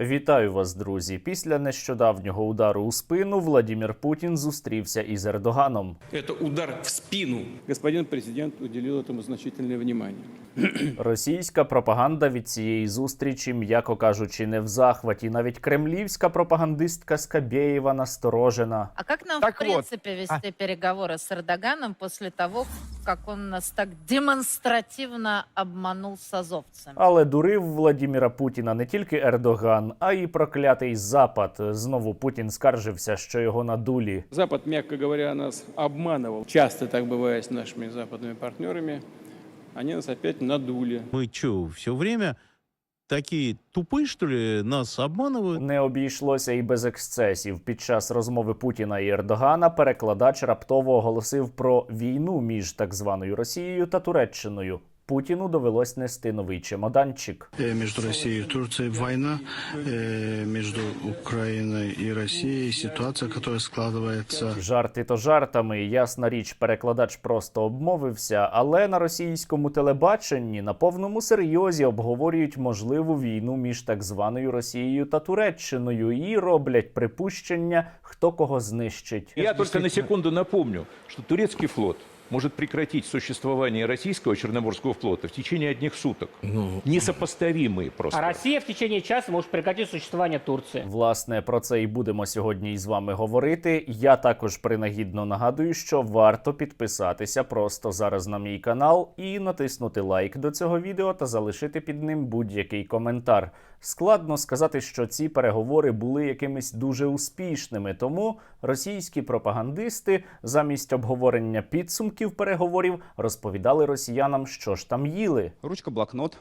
Вітаю вас, друзі. Після нещодавнього удару у спину Владімір Путін зустрівся із Ердоганом. Это удар в спину. Господин президент уделил этому значительное внимание. Російська пропаганда від цієї зустрічі, м'яко кажучи, не в захваті. Навіть кремлівська пропагандистка Скабєєва насторожена. А как нам, Так в принципе, вести переговоры с Эрдоганом после того, как он нас так демонстративно обманул с азовцами? Але дурив Владіміра Путіна не тільки Ердоган, а й проклятий Запад. Знову Путін скаржився, що його надулі. Запад, мягко говоря, нас обманывал. Часто так бывает с нашими западными партнерами. Они нас опять надули. Мы что, все время такие тупи, що ли, нас обманывают? Не обійшлося і без ексцесів. Під час розмови Путіна і Ердогана перекладач раптово оголосив про війну між так званою Росією та Туреччиною. Путіну довелось нести новий чемоданчик. Э, между Россией и Турцией война, э, между Украиной и Россией ситуация, которая складывается. Жарти то жартами, ясна річ, перекладач просто обмовився, але на російському телебаченні на повному серйозі обговорюють можливу війну між так званою Росією та Туреччиною і роблять припущення, хто кого знищить. Я только на секунду напомню, что турецкий флот может прекратить существование российского Черноморского флота в течение одних суток. Несопоставимые просто. А Россия в течение часа может прекратить существование Турции. Власне, про це і будемо сьогодні із вами говорити. Я також принагідно нагадую, що варто підписатися просто зараз на мій канал і натиснути лайк до цього відео та залишити під ним будь-який коментар. Складно сказати, що ці переговори були якимись дуже успішними, тому російські пропагандисти замість обговорення підсумків переговорів розповідали росіянам, що ж там їли. Ручка, блокнот,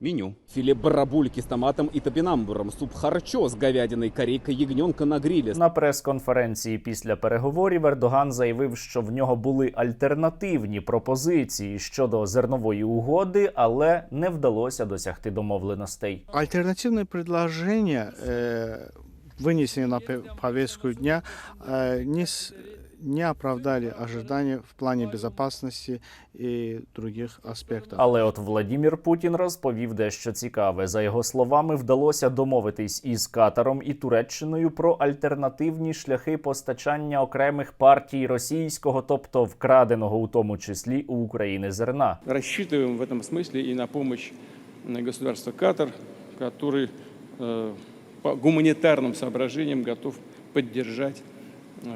меню. Филе барабульки с томатом и топинамбуром, суп харчо с говядиной, корейка ягненка на гриле. На прес-конференції після переговорів Ердоган заявив, що в нього були альтернативні пропозиції щодо зернової угоди, але не вдалося досягти домовленостей. Альтернативные предложения, э, вынесенные на пе- повестку дня, э, не, с- не оправдали ожидания в плане безопасности и других аспектов. Але от Владімір Путін розповів дещо цікаве. За його словами, вдалося домовитись із Катаром і Туреччиною про альтернативні шляхи постачання окремих партій російського, тобто вкраденого у тому числі у України зерна. Рассчитываем в этом смысле и на помощь э, государства Катар, который э, по гуманитарным соображениям готов поддержать э,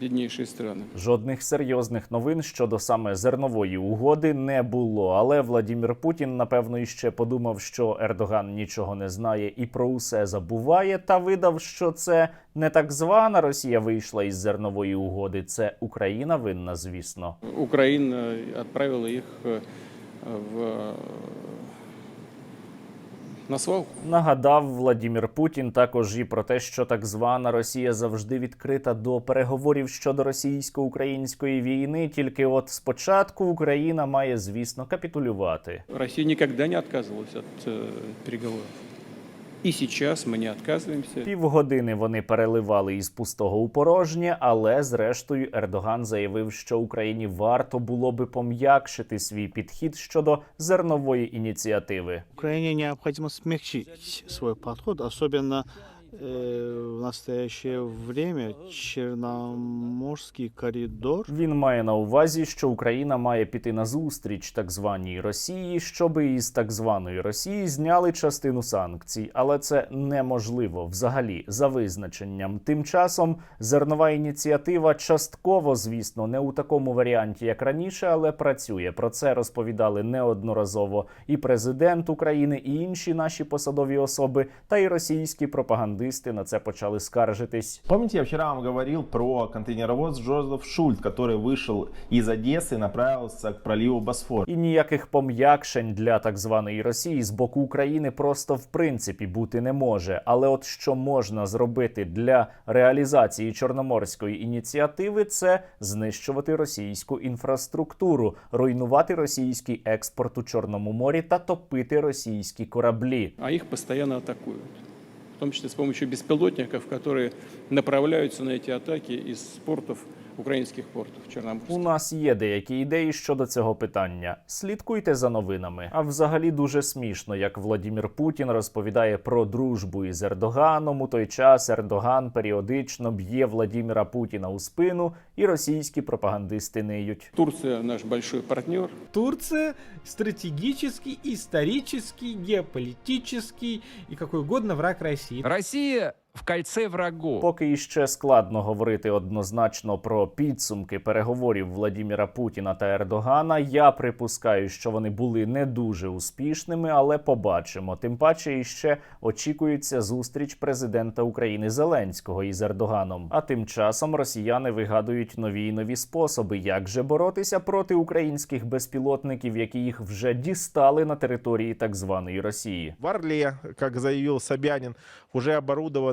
беднейшие страны. Жодних серйозних новин щодо саме зернової угоди не було. Але Владімір Путін, напевно, іще подумав, що Ердоган нічого не знає і про усе забуває, та видав, що це не так звана Росія вийшла із зернової угоди. Це Україна винна, звісно. Украина отправила их э, в, на свалку. Нагадав Владімір Путін також і про те, що так звана Росія завжди відкрита до переговорів щодо російсько-української війни. Тільки от спочатку Україна має, звісно, капітулювати. Росія ніколи не відказувалася від э, переговоров. И сейчас мы не отказываемся. Півгодини вони переливали із пустого у порожнє, але зрештою Ердоган заявив, що Україні варто було би пом'якшити свій підхід щодо зернової ініціативи. Украине необходимо смягчить свой подход, особенно э, в настоящее время Черноморский коридор Він має на увазі, що Україна має піти на зустріч так званій Росії, щоби із так званої Росії зняли частину санкцій, але це неможливо взагалі за визначенням. Тим часом зернова ініціатива частково, звісно, не у такому варіанті, як раніше, але працює. Про це розповідали неодноразово і президент України, і інші наші посадові особи, та й російські пропагандисти на це почали скаржитись. Помните, я вчера вам говорил про контейнеровоз Джозеф Шульт, который вышел из Одессы и направился к проливу Босфор. І ніяких пом'якшень для так званої Росії з боку України просто в принципі бути не може. Але от що можна зробити для реалізації чорноморської ініціативи, це знищувати російську інфраструктуру, руйнувати російський експорт у Чорному морі та топити російські кораблі. а их постоянно атакуют. Том числе с помощью беспилотников, которые направляются на эти атаки из портов украинских портов У нас є деякі ідеї щодо цього питання. Слідкуйте за новинами. А взагалі дуже смішно, як Владімір Путін розповідає про дружбу із Ердоганом. У той час Ердоган періодично б'є Владіміра Путіна у спину, і російські пропагандисти ниють. Турция наш большой партнер. Турция стратегический, исторический, геополитический и какой угодно враг России. Россия в кольце врагов. Поки іще складно говорити однозначно про підсумки переговорів Владіміра Путіна та Ердогана. Я припускаю, що вони були не дуже успішними, але побачимо. Тим паче іще очікується зустріч президента України Зеленського із Ердоганом. А тим часом росіяни вигадують нові й нові способи, як же боротися проти українських безпілотників, які їх вже дістали на території так званої Росії. В Орле, как заявил Собянин, уже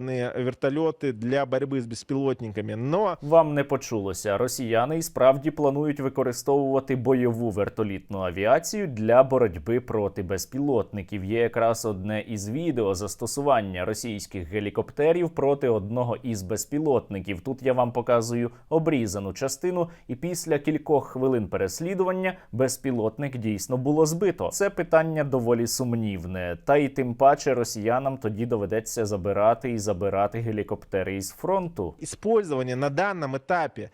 оборудованы вертолеты для борьбы с беспилотниками. Но Вам не почулося. Росіяни і справді планують використовувати бойову вертолітну авіацію для боротьби проти безпілотників. Є якраз одне із відео застосування російських гелікоптерів проти одного із безпілотників. Тут я вам показую обрізану частину, і після кількох хвилин переслідування безпілотник дійсно було збито. Це питання доволі сумнівне. Та й тим паче росіянам тоді доведеться забирати і забирати гелікоптери із фронту. использование на данном этапе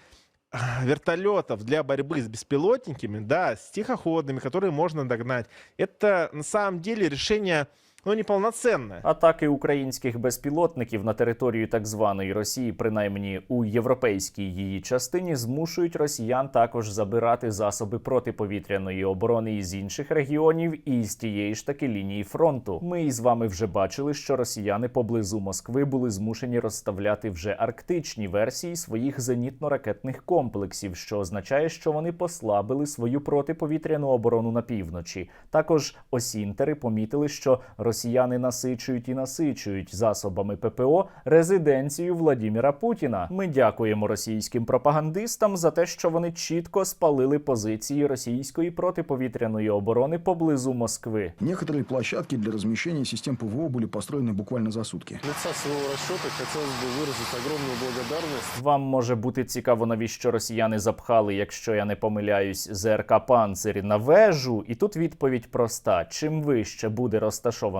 а, вертолетов для борьбы с беспилотниками, да, с тихоходными, которые можно догнать, это на самом деле решение, ну, неполноценное. Атаки українських безпілотників на територію так званої Росії, принаймні у європейській її частині, змушують росіян також забирати засоби протиповітряної оборони із інших регіонів і з тієї ж таки лінії фронту. Ми із вами вже бачили, що росіяни поблизу Москви були змушені розставляти вже арктичні версії своїх зенітно-ракетних комплексів, що означає, що вони послабили свою протиповітряну оборону на півночі. Також осінтери помітили, що росіяни насичують і насичують засобами ППО резиденцію Владіміра Путіна. Ми дякуємо російським пропагандистам за те, що вони чітко спалили позиції російської протиповітряної оборони поблизу Москви. Некоторые площадки для размещения систем ПВО были построены буквально за сутки. Лица своего расчета хотелось бы выразить огромную благодарность Вам може бути цікаво, навіщо росіяни запхали, якщо я не помиляюсь, ЗРК «Панцирі» на вежу. І тут відповідь проста: чим вище буде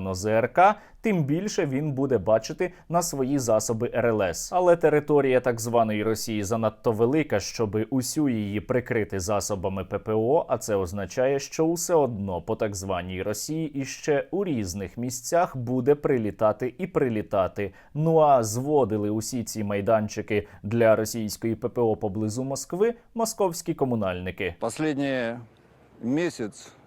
розташовано ЗРК, тим більше він буде бачити на свої засоби РЛС. Але територія так званої Росії занадто велика, щоби усю її прикрити засобами ППО. А це означає, що усе одно по так званій Росії іще у різних місцях буде прилітати і прилітати. Ну а зводили усі ці майданчики для російської ППО поблизу Москви московські комунальники. Месяц, э,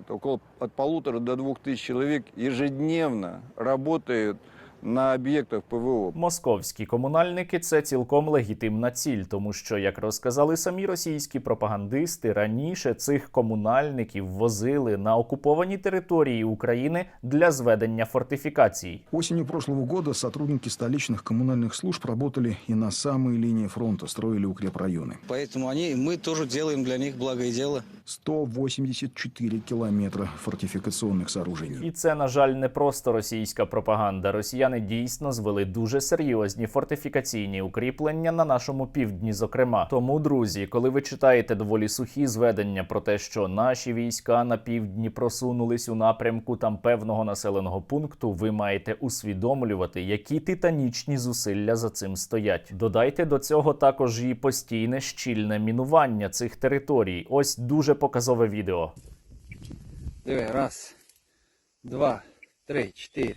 это около от полутора до двух тысяч человек ежедневно работают на объектах ПВО. Московські комунальники це цілком легітимна ціль, тому що, як розказали самі російські пропагандисти, раніше цих комунальників возили на окуповані території України для зведення фортифікацій. Осенью прошлого года сотрудники столичных коммунальных служб работали и на самой линии фронта, строили укрепрайоны. Поэтому они, мы тоже делаем для них благое дело. 184 километра фортификационных сооружений. І це, на жаль, не просто російська пропаганда. Росіяни дійсно звели дуже серйозні фортифікаційні укріплення на нашому півдні. Зокрема, тому, друзі, коли ви читаєте доволі сухі зведення про те, що наші війська на півдні просунулись у напрямку там певного населеного пункту, ви маєте усвідомлювати, які титанічні зусилля за цим стоять. Додайте до цього також і постійне щільне мінування цих територій. Ось дуже показове відео. Диви, раз, два, три, чотири,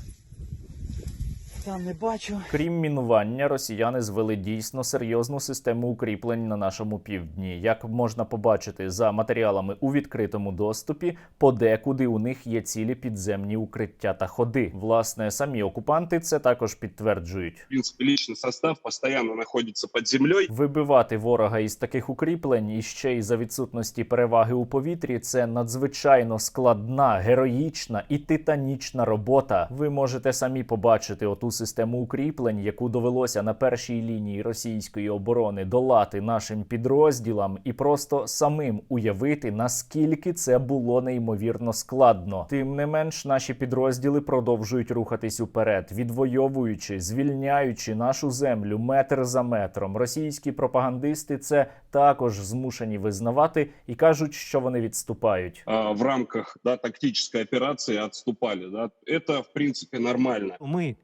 Там не бачу. Крім мінування, росіяни звели дійсно серйозну систему укріплень на нашому півдні. Як можна побачити за матеріалами у відкритому доступі, подекуди у них є цілі підземні укриття та ходи. Власне, самі окупанти це також підтверджують. В принципе, личный состав постоянно находится под землей. Вибивати ворога із таких укріплень і ще й за відсутності переваги у повітрі це надзвичайно складна, героїчна і титанічна робота. Ви можете самі побачити оту систему укріплень, яку довелося на першій лінії російської оборони долати нашим підрозділам, і просто самим уявити, наскільки це було неймовірно складно. Тим не менш, наші підрозділи продовжують рухатись уперед, відвоюючи, звільняючи нашу землю метр за метром. Російські пропагандисти це також змушені визнавати і кажуть, що вони відступають. а, в рамках да, тактической операции отступали. Да. Это, в принципе, нормально. Мы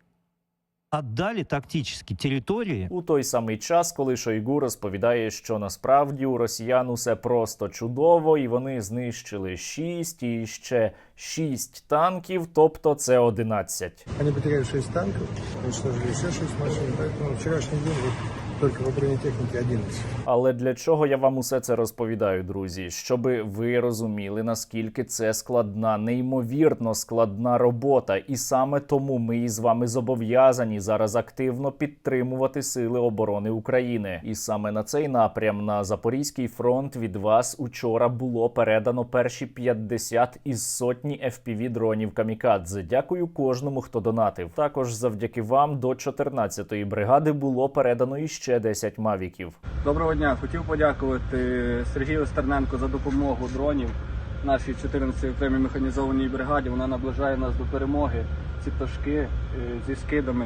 отдали тактичні території У той самий час, коли Шойгу розповідає, що насправді у росіян усе просто чудово, і вони знищили шість і ще шість танків, тобто це одинадцять. Вони потеряли шість танків, уничтожили ще шість машин, Тому вчорашній день вот только по бронетехнике 11. Але для чого я вам усе це розповідаю, друзі? Щоби ви розуміли, наскільки це складна, неймовірно складна робота, і саме тому ми із вами зобов'язані зараз активно підтримувати сили оборони України. І саме на цей напрям на Запорізький фронт від вас учора було передано перші 50 із сотні FPV дронів Камікадзе. Дякую кожному, хто донатив. Також завдяки вам до 14-ї бригади було передано іще 10 мавіків. Доброго дня. Хотів подякувати Сергію Стерненко за допомогу дронів нашій 14-й окремій механізованій бригаді. Вона наближає нас до перемоги. Ці пташки е, зі скидами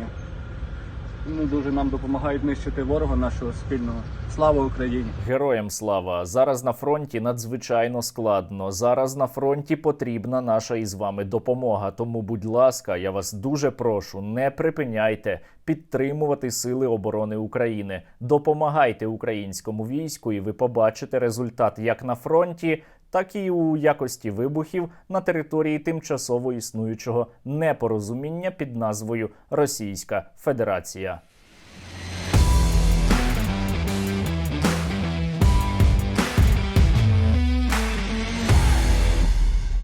ну, дуже нам допомагають нищити ворога нашого спільного. Слава Україні! Героям слава! Зараз на фронті надзвичайно складно. Зараз на фронті потрібна наша із вами допомога. Тому, будь ласка, я вас дуже прошу, не припиняйте підтримувати сили оборони України. Допомагайте українському війську, і ви побачите результат як на фронті, так і у якості вибухів на території тимчасово існуючого непорозуміння під назвою Російська Федерація.